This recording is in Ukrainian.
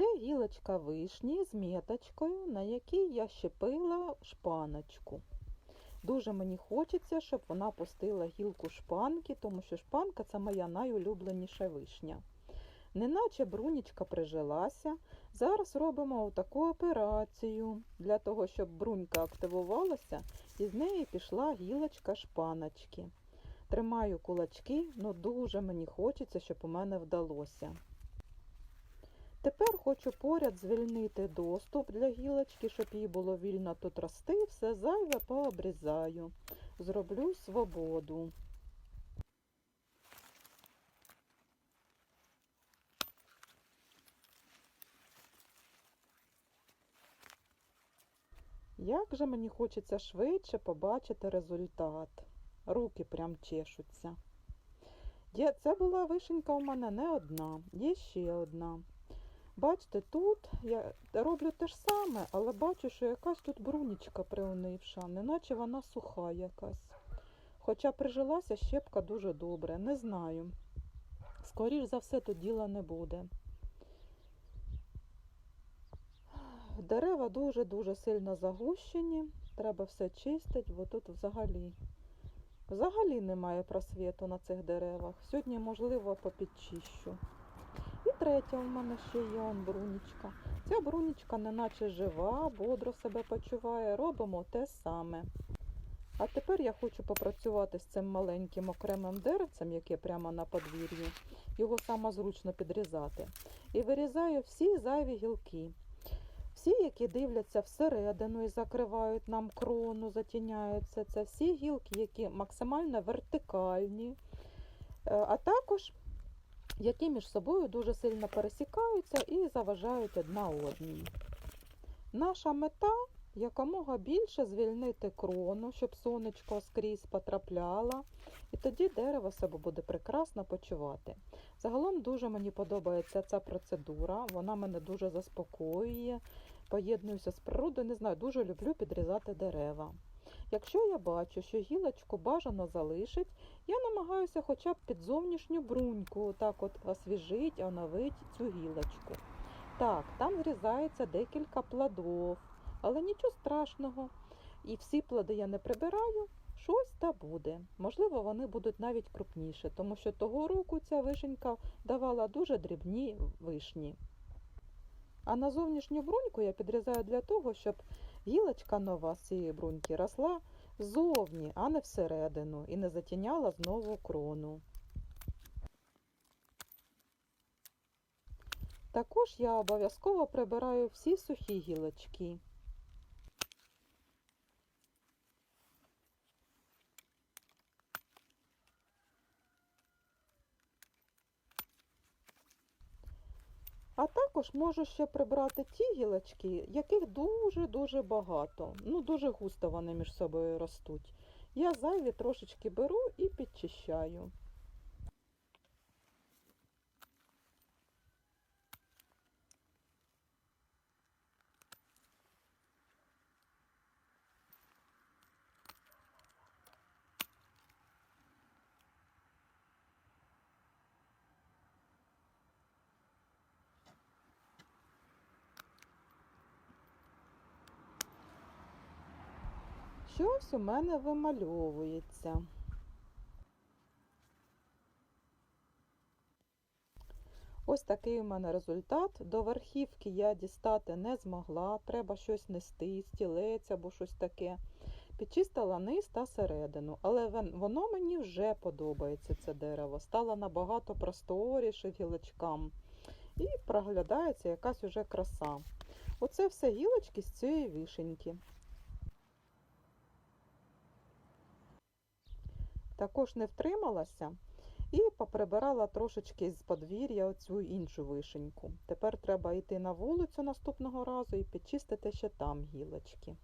Це гілочка вишні з м'яточкою, на якій я щепила шпаночку. Дуже мені хочеться, щоб вона пустила гілку шпанки, тому що шпанка це моя найулюбленіша вишня. Неначе брунічка прижилася. Зараз робимо таку операцію для того, щоб брунька активувалася і з неї пішла гілочка шпаночки. Тримаю кулачки, але дуже мені хочеться, щоб у мене вдалося. Тепер хочу поряд звільнити доступ для гілочки, щоб їй було вільно тут рости. Все зайве пообрізаю. Зроблю свободу. Як же мені хочеться швидше побачити результат. Руки прям чешуться. Це була вишенька у мене не одна, є ще одна. Бачите, тут я роблю те ж саме, але бачу, що якась тут брунічка приунивша, неначе вона суха якась. Хоча прижилася щепка дуже добре, не знаю. Скоріш за все, тут діла не буде. Дерева дуже-дуже сильно загущені, треба все чистити, бо тут взагалі. Взагалі немає просвіту на цих деревах. Сьогодні, можливо, попідчищу. І третя у мене ще є он. Ця брунічка неначе жива, бодро себе почуває. Робимо те саме. А тепер я хочу попрацювати з цим маленьким окремим деревцем, яке прямо на подвір'ї. Його саме зручно підрізати. І вирізаю всі зайві гілки. Всі, які дивляться всередину і закривають нам крону, затіняються, це всі гілки, які максимально вертикальні, Е, а також які між собою дуже сильно пересікаються і заважають одна одній. Наша мета якомога більше звільнити крону, щоб сонечко скрізь потрапляло, і тоді дерево себе буде прекрасно почувати. Загалом дуже мені подобається ця процедура, вона мене дуже заспокоює, поєднуюся з природою, не знаю, дуже люблю підрізати дерева. Якщо я бачу, що гілочку бажано залишить, я намагаюся хоча б під зовнішню бруньку так от освіжить, оновить цю гілочку. Так, там зрізається декілька плодов, але нічого страшного. І всі плоди я не прибираю, щось та буде. Можливо, вони будуть навіть крупніші, тому що того року ця вишенька давала дуже дрібні вишні. А на зовнішню бруньку я підрізаю для того, щоб гілочка нова з цієї бруньки росла ззовні, а не всередину, і не затіняла знову крону. Також я обов'язково прибираю всі сухі гілочки. А також можу ще прибрати ті гілочки, яких дуже-дуже багато. Ну, дуже густо вони між собою ростуть. Я зайві трошечки беру і підчищаю. Щось у мене вимальовується. Ось такий у мене результат. До верхівки я дістати не змогла. Треба щось нести, стілець або щось таке. Підчистила низ та середину, але воно мені вже подобається, це дерево. Стало набагато просторіше гілочкам. І проглядається якась уже краса. Оце все гілочки з цієї вишеньки. Також не втрималася і поприбирала трошечки з подвір'я оцю іншу вишеньку. Тепер треба йти на вулицю наступного разу і підчистити ще там гілочки.